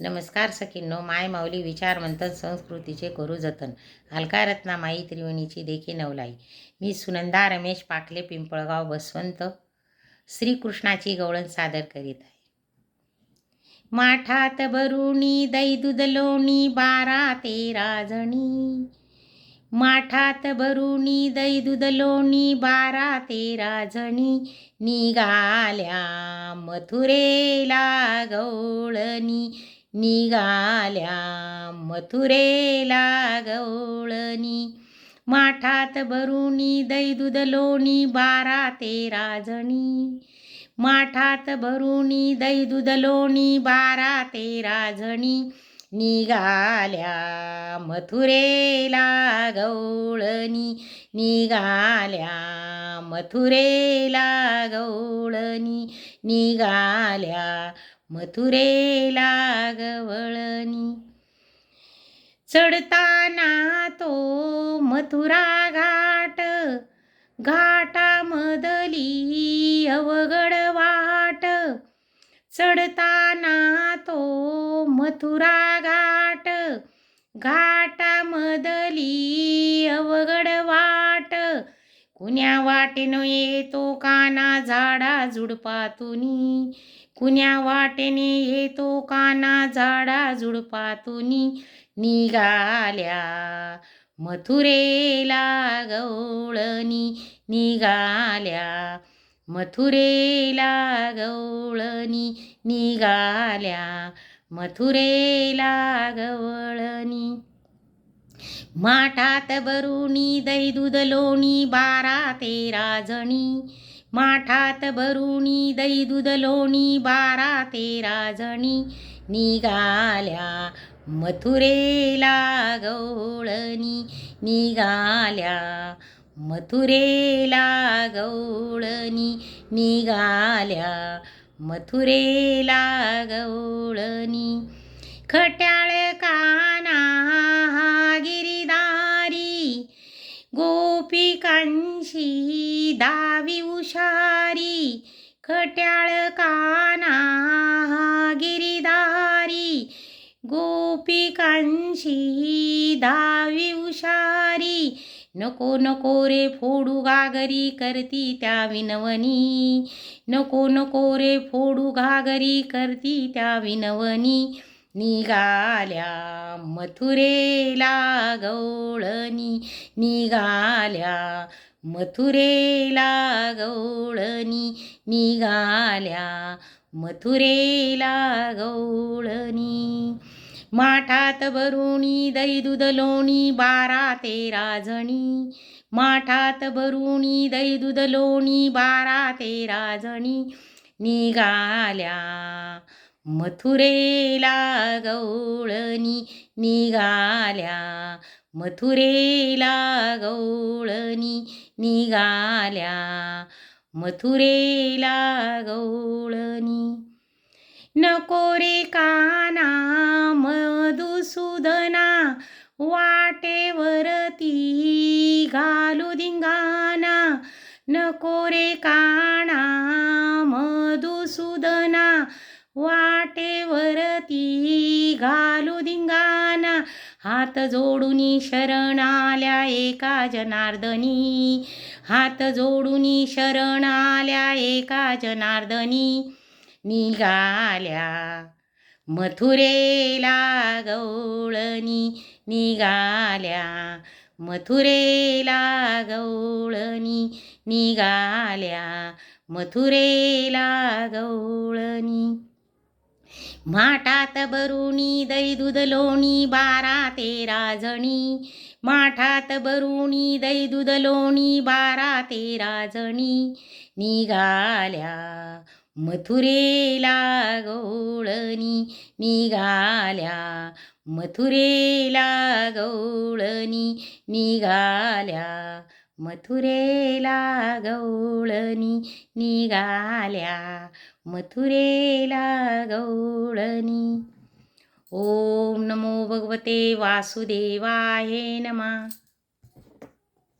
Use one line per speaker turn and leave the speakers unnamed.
नमस्कार सखींनो माय माऊली विचार मंथन संस्कृतीचे करू जतन अलका रत्नामाई त्रिवेणीची देखी नवलाई. मी सुनंदा रमेश पाकले पिंपळगाव बसवंत. श्रीकृष्णाची गवळण सादर करीत आहे. माठात भरुणी दै दूध लोणी बारा तेरा जणी. माठात भरुणी दई दूध लोणी बारा तेरा जणी. निघाल्या मथुरेला गवळणी. निघाल्या मथुरेला गवळणी माठात भरुणी दैदूद लोणी बारा तेरा जणी. माठात भरुणी दैदूद लोणी बारा तेरा जणी. निघाल्या मथुरेला गवळणी निघाल्या मथुरेला गवळणी निघाल्या मथुरेला गवळणी चढताना तो मथुरा घाट घाटामधली अवघड वाट. चढताना तो मथुरा घाट घाटामधली अवघड वाट. कुण्या वाटेनं येतो काना झाडा झुडपातुनी. कुण्या वाटेने येतो काना झाडा झुडपातून निघाल्या. मथुरेला गवळणी निघाल्या. मथुरेला गवळणी निघाल्या. मथुरेला गवळणी. माठात बरुणी दै दूध लोणी बारा तेरा जणी. माठात भरुणी दही दूध लोणी बारा तेरा जणी. निघाल्या मथुरेला गवळणी. निघाल्या मथुरेला गवळणी. निघाल्या मथुरेला गवळणी. खट्याळ काना गिरीदारी. गोपिकांशी दा पट्याळ काना हा गिरीदारी गोपिकांशी दावी उशारी नको नको रे फोडू घागरी करती त्या विनवनी. नको नको रे फोडू घागरी करती त्या विनवनी. निघाल्या मथुरेला गवळणी. निघाल्या मथुरेला गवळणी. निघाल्या. मथुरेला गौळणी. माठात भरुणी दै दूध लोणी बारा तेरा जणी. माठात भरुणी दै दूध लोणी बारा तेरा जणी. निघाल्या. मथुरेला गौळणी. निघाल्या. मथुरेला गौळणी. निघाल्या. मथुरेला गौळणी नको रे काना मधुसूदना वाटेवरती घालू दिंगाना नको रे काना मधुसूदना वाटेवरती घालू हात जोडून शरण आल्या एका जनार्दनी. हात जोडून शरण आल्या एका जनार्दनी. निघाल्या मथुरेला गवळणी. निघाल्या मथुरेला गवळणी. निघाल्या मथुरेला गवळणी. माठात बरुणी दै दूध लोणी बारा तेरा जणी. माठात बरुणी दै दूध लोणी बारा तेरा जणी. निघाल्या मथुरेला गवळणी निघाल्या मथुरेला गौळणी. निघाल्या मथुरेला गवळणी निघाल्या. मथुरेला गवळणी ओम नमो भगवते वासुदेवाय नमा.